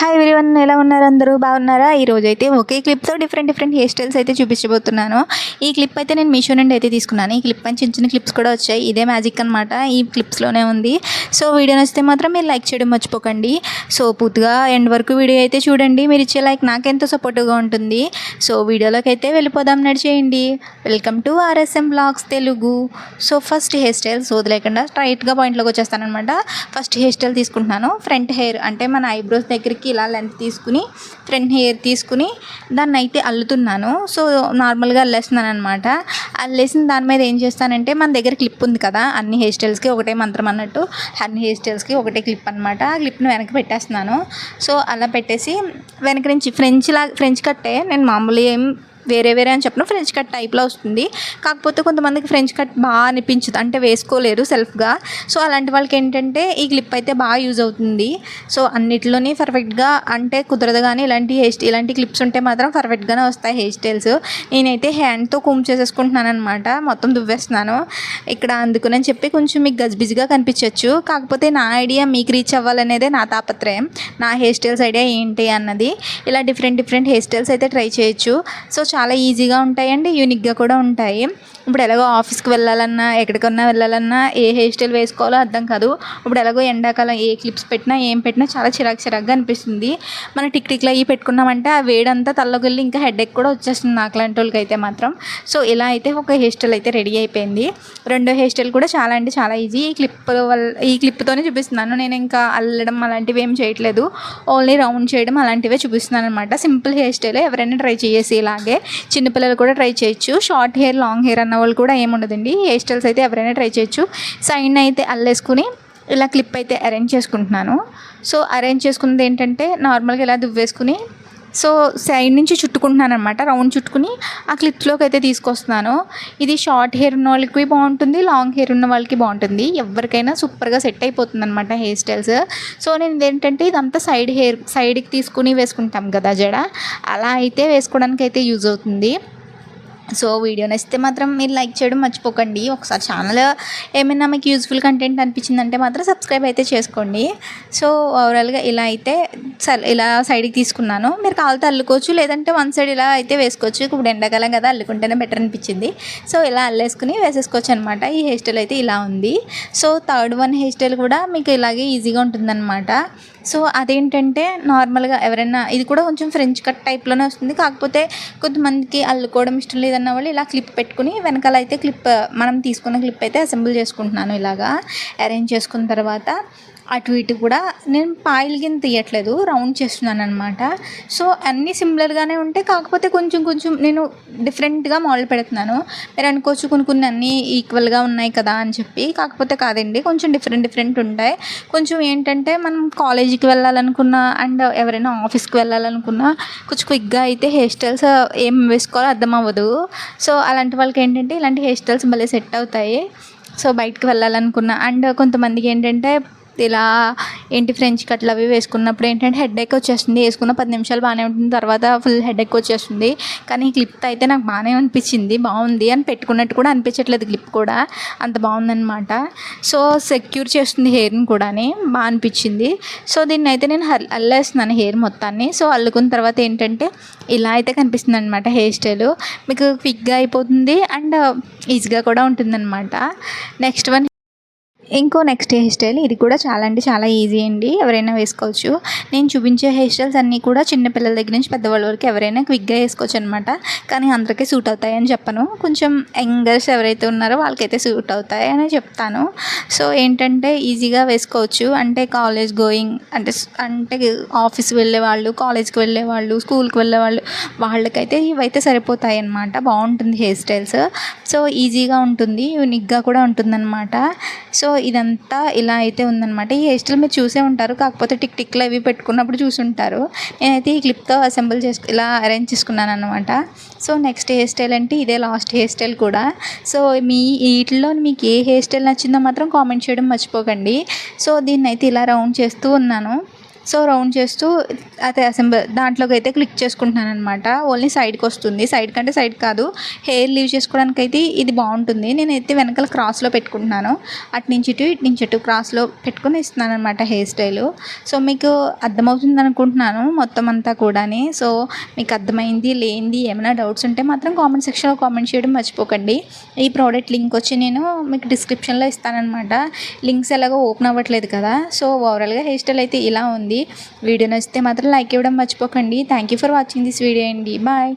Hi everyone ఎలా ఉన్నారు అందరూ? బాగున్నారా? ఈరోజు అయితే ఒకే క్లిప్తో డిఫరెంట్ డిఫరెంట్ హెయిర్ స్టైల్స్ అయితే చూపించబోతున్నాను. ఈ క్లిప్ అయితే నేను మీషో నుండి అయితే తీసుకున్నాను. ఈ క్లిప్ అని చిన్న చిన్న క్లిప్స్ కూడా వచ్చాయి. ఇదే మ్యాజిక్ అనమాట ఈ క్లిప్స్లోనే ఉంది. సో వీడియో నచ్చితే మాత్రం మీరు లైక్ చేయడం మర్చిపోకండి. సో పూర్తిగా ఎండ్ వరకు వీడియో అయితే చూడండి. మీరు ఇచ్చే లైక్ నాకెంతో సపోర్ట్గా ఉంటుంది. సో వీడియోలోకి అయితే వెళ్ళిపోదాం. నడిచేయండి. Welcome to RSM blogs Telugu so first hair styles వదిలేకుండా స్ట్రైట్గా పాయింట్లోకి వచ్చేస్తానమాట ఫస్ట్ హెయిర్ స్టైల్ తీసుకుంటున్నాను. ఫ్రంట్ హెయిర్ అంటే మన ఐబ్రోస్ దగ్గరికి ఇలా లెంత్ తీసుకుని ఫ్రంట్ హెయిర్ తీసుకుని దాన్ని అయితే అల్లుతున్నాను. సో నార్మల్గా అల్లేస్తున్నాను అనమాట అల్లేసిన దాని మీద ఏం చేస్తానంటే మన దగ్గర క్లిప్ ఉంది కదా అన్ని హెయిర్ స్టైల్స్కి ఒకటే మంత్రం అన్నట్టు అన్ని హెయిర్ స్టైల్స్కి ఒకటే క్లిప్ అనమాట ఆ క్లిప్ను వెనక పెట్టేస్తున్నాను. సో అలా పెట్టేసి వెనక నుంచి ఫ్రెంచ్ లా ఫ్రెంచ్ కట్టే నేను మామూలు ఏం వేరే వేరే అని చెప్పిన ఫ్రెంచ్ కట్ టైప్లో వస్తుంది. కాకపోతే కొంతమందికి ఫ్రెంచ్ కట్ బాగా అనిపించదు. అంటే వేసుకోలేరు సెల్ఫ్గా సో అలాంటి వాళ్ళకి ఏంటంటే ఈ క్లిప్ అయితే బాగా యూజ్ అవుతుంది. సో అన్నిటిలోని పర్ఫెక్ట్గా అంటే కుదరదు కానీ ఇలాంటి హెయిర్ ఇలాంటి క్లిప్స్ ఉంటే మాత్రం పర్ఫెక్ట్గానే వస్తాయి హెయిర్ స్టైల్స్ నేనైతే హ్యాండ్తో కూమ్ చేసేసుకుంటున్నాను అనమాట మొత్తం దువ్వేస్తున్నాను. ఇక్కడ అందుకునని చెప్పి కొంచెం మీకు గజిబిజిగా కనిపించవచ్చు కాకపోతే నా ఐడియా మీకు రీచ్ అవ్వాలనేదే నా తాపత్రయం. నా హెయిర్ స్టైల్స్ ఐడియా ఏంటి అన్నది. ఇలా డిఫరెంట్ డిఫరెంట్ హెయిర్ స్టైల్స్ అయితే ట్రై చేయొచ్చు. సో చాలా ఈజీగా ఉంటాయండి యూనిక్గా కూడా ఉంటాయి. ఇప్పుడు ఎలాగో ఆఫీస్కి వెళ్ళాలన్నా ఎక్కడికన్నా వెళ్ళాలన్నా ఏ హెయిర్ స్టైల్ వేసుకోవాలో అర్థం కాదు. ఇప్పుడు ఎలాగో ఎండాకాలం ఏ క్లిప్స్ పెట్టినా ఏం పెట్టినా చాలా చిరాకు చిరాకుగా అనిపిస్తుంది. మన టిక్ టిక్లో అవి పెట్టుకున్నామంటే ఆ వేడంతా తల్లోకి వెళ్ళి ఇంకా హెడేక్ కూడా వచ్చేస్తుంది నాకు లాంటి వాళ్ళకి అయితే మాత్రం. సో ఇలా అయితే ఒక హెయిర్ స్టైల్ అయితే రెడీ అయిపోయింది. రెండో హెయిర్ స్టైల్ కూడా చాలా అంటే చాలా ఈజీ ఈ క్లిప్ వల్ల ఈ క్లిప్తోనే చూపిస్తున్నాను. నేను ఇంకా అల్లడం అలాంటివి ఏం చేయట్లేదు. ఓన్లీ రౌండ్ చేయడం అలాంటివే చూపిస్తున్నాను అనమాట సింపుల్ హెయిర్ స్టైల్ ఎవరైనా ట్రై చేసి ఇలాగే చిన్నపిల్లలు కూడా ట్రై చేయొచ్చు. షార్ట్ హెయిర్ లాంగ్ హెయిర్ అన్న వాళ్ళు కూడా ఏముండదండి. హెయిర్ స్టైల్స్ అయితే ఎవరైనా ట్రై చేయొచ్చు. సైన్ అయితే అల్లేసుకుని ఇలా క్లిప్ అయితే అరేంజ్ చేసుకుంటున్నాను. సో అరేంజ్ చేసుకున్నది ఏంటంటే నార్మల్గా ఇలా దువ్వేసుకుని సో సైడ్ నుంచి చుట్టుకుంటున్నాను అనమాట రౌండ్ చుట్టుకుని ఆ క్లిప్స్లోకి అయితే తీసుకొస్తున్నాను. ఇది షార్ట్ హెయిర్ ఉన్న వాళ్ళకి బాగుంటుంది లాంగ్ హెయిర్ ఉన్న వాళ్ళకి బాగుంటుంది. ఎవరికైనా సూపర్గా సెట్ అయిపోతుంది అనమాట హెయిర్ స్టైల్స్. సో నేను ఏంటంటే ఇదంతా సైడ్ హెయిర్ సైడ్కి తీసుకుని వేసుకుంటాం కదా జడ. అలా అయితే వేసుకోవడానికి అయితే యూజ్ అవుతుంది. సో వీడియో నచ్చితే మాత్రం మీరు లైక్ చేయడం మర్చిపోకండి. ఒకసారి ఛానల్ ఏమైనా మీకు యూజ్ఫుల్ కంటెంట్ అనిపించిందంటే మాత్రం సబ్స్క్రైబ్ అయితే చేసుకోండి. సో ఓవరాల్గా ఇలా అయితే ఇలా సైడ్కి తీసుకున్నాను. మీరు కావాలితే అల్లుకోవచ్చు లేదంటే వన్ సైడ్ ఇలా అయితే వేసుకోవచ్చు. ఇప్పుడు ఎండాకాలం కదా అల్లుకుంటేనే బెటర్ అనిపించింది. సో ఇలా అల్లేసుకుని వేసేసుకోవచ్చు అనమాట ఈ హెయిర్ స్టైల్ అయితే ఇలా ఉంది. So third one hair style కూడా మీకు ఇలాగే ఈజీగా ఉంటుందన్నమాట. సో అదేంటంటే నార్మల్గా ఎవరైనా ఇది కూడా కొంచెం ఫ్రెంచ్ కట్ టైప్లోనే వస్తుంది. కాకపోతే కొంతమందికి అల్లుకోవడం ఇష్టం లేదన్న వాళ్ళు ఇలా క్లిప్ పెట్టుకుని వెనకాల అయితే క్లిప్ మనం తీసుకున్న క్లిప్ అయితే అసెంబుల్ చేసుకుంటున్నాను ఇలాగా. అరేంజ్ చేసుకున్న తర్వాత అటు ఇటు కూడా నేను పాయిల్ కింద తీయట్లేదు రౌండ్ చేస్తున్నాను అనమాట సో అన్నీ సిమిలర్గానే ఉంటాయి కాకపోతే కొంచెం కొంచెం నేను డిఫరెంట్గా మోడల్ పెడుతున్నాను. మీరు అనుకోవచ్చు కొన్ని కొన్ని అన్నీ ఈక్వల్గా ఉన్నాయి కదా అని చెప్పి కాకపోతే కాదండి కొంచెం డిఫరెంట్ డిఫరెంట్ ఉంటాయి. కొంచెం ఏంటంటే మనం కాలేజీకి వెళ్ళాలనుకున్నా అండ్ ఎవరైనా ఆఫీస్కి వెళ్ళాలనుకున్నా కొంచెం క్విక్గా అయితే హెయిర్ స్టైల్స్ ఏం వేసుకోవాలో అర్థం అవ్వదు. సో అలాంటి వాళ్ళకి ఏంటంటే ఇలాంటి హెయిర్ స్టైల్స్ భలే సెట్ అవుతాయి. సో బయటకు వెళ్ళాలనుకున్నా అండ్ కొంతమందికి ఏంటంటే ఇలా ఏంటి ఫ్రెంచ్ కట్లు అవి వేసుకున్నప్పుడు ఏంటంటే హెడ్ ఎక్ వచ్చేస్తుంది. వేసుకున్న పది నిమిషాలు బాగానే ఉంటుంది. తర్వాత ఫుల్ హెడ్ ఎక్ వచ్చేస్తుంది. కానీ ఈ క్లిప్ అయితే నాకు బాగానే అనిపించింది. బాగుంది అని పెట్టుకున్నట్టు కూడా అనిపించట్లేదు క్లిప్ కూడా. అంత బాగుందనమాట సో సెక్యూర్ చేస్తుంది హెయిర్ని కూడా బాగా అనిపించింది. సో దీన్ని అయితే నేను అల్లేస్తున్నాను హెయిర్ మొత్తాన్ని. సో అల్లుకున్న తర్వాత ఏంటంటే ఇలా అయితే కనిపిస్తుంది అనమాట హెయిర్ స్టైల్ మీకు క్విక్గా అయిపోతుంది. అండ్ ఈజీగా కూడా ఉంటుందన్నమాట. నెక్స్ట్ వన్ ఇంకో నెక్స్ట్ హెయిర్ స్టైల్ ఇది కూడా చాలా అంటే చాలా ఈజీ అండి. ఎవరైనా వేసుకోవచ్చు. నేను చూపించే హెయిర్ స్టైల్స్ అన్నీ కూడా చిన్నపిల్లల దగ్గర నుంచి పెద్దవాళ్ళ వరకు ఎవరైనా క్విక్గా వేసుకోవచ్చు అనమాట కానీ అందరికీ సూట్ అవుతాయని చెప్పను. కొంచెం యంగర్స్ ఎవరైతే ఉన్నారో వాళ్ళకైతే సూట్ అవుతాయి అని చెప్తాను. సో ఏంటంటే ఈజీగా వేసుకోవచ్చు. అంటే కాలేజ్ గోయింగ్ అంటే అంటే ఆఫీస్కి వెళ్ళే వాళ్ళు కాలేజ్కి వెళ్ళే వాళ్ళు స్కూల్కి వెళ్ళే వాళ్ళు వాళ్ళకైతే ఇవైతే సరిపోతాయి అనమాట బాగుంటుంది హెయిర్ స్టైల్స్ సో ఈజీగా ఉంటుంది యూనిక్గా కూడా ఉంటుందన్నమాట. సో ఇదంతా ఇలా అయితే ఉందన్నమాట. ఈ హెయిర్ స్టైల్ మీరు చూసే ఉంటారు. కాకపోతే టిక్ టిక్లు అవి పెట్టుకున్నప్పుడు చూసుంటారు. నేనైతే ఈ క్లిప్తో అసెంబుల్ చేసుకు ఇలా అరేంజ్ చేసుకున్నాను అనమాట సో నెక్స్ట్ హెయిర్ స్టైల్ అంటే ఇదే లాస్ట్ హెయిర్ స్టైల్ కూడా. సో మీ వీటిలో మీకు ఏ హెయిర్ స్టైల్ నచ్చిందో మాత్రం కామెంట్ చేయడం మర్చిపోకండి. సో దీన్ని అయితే ఇలా రౌండ్ చేస్తూ ఉన్నాను. సో రౌండ్ చేస్తూ అదే అసెంబ్లీ దాంట్లోకి అయితే క్లిక్ చేసుకుంటున్నాను అనమాట ఓన్లీ సైడ్కి వస్తుంది. సైడ్ కంటే సైడ్ కాదు. హెయిర్ లీవ్ చేసుకోవడానికి అయితే ఇది బాగుంటుంది. నేనైతే వెనకాల క్రాస్లో పెట్టుకుంటున్నాను. అటు నుంచి ఇటు ఇటు నుంచి ఇటు క్రాస్లో పెట్టుకుని ఇస్తున్నాను అనమాట హెయిర్ స్టైల్. సో మీకు అర్థమవుతుంది అనుకుంటున్నాను మొత్తం అంతా కూడాని. సో మీకు అర్థమైంది లేనిది ఏమైనా డౌట్స్ ఉంటే మాత్రం కామెంట్ సెక్షన్లో కామెంట్ చేయడం మర్చిపోకండి. ఈ ప్రోడక్ట్ లింక్ వచ్చి నేను మీకు డిస్క్రిప్షన్లో ఇస్తానన్నమాట. లింక్స్ ఎలాగో ఓపెన్ అవ్వట్లేదు కదా. సో ఓవరాల్గా హెయిర్ స్టైల్ అయితే ఇలా ఉంది. వీడియో నచ్చితే మాత్రం లైక్ ఇవ్వడం మర్చిపోకండి. Thank you for watching this video అండి. బాయ్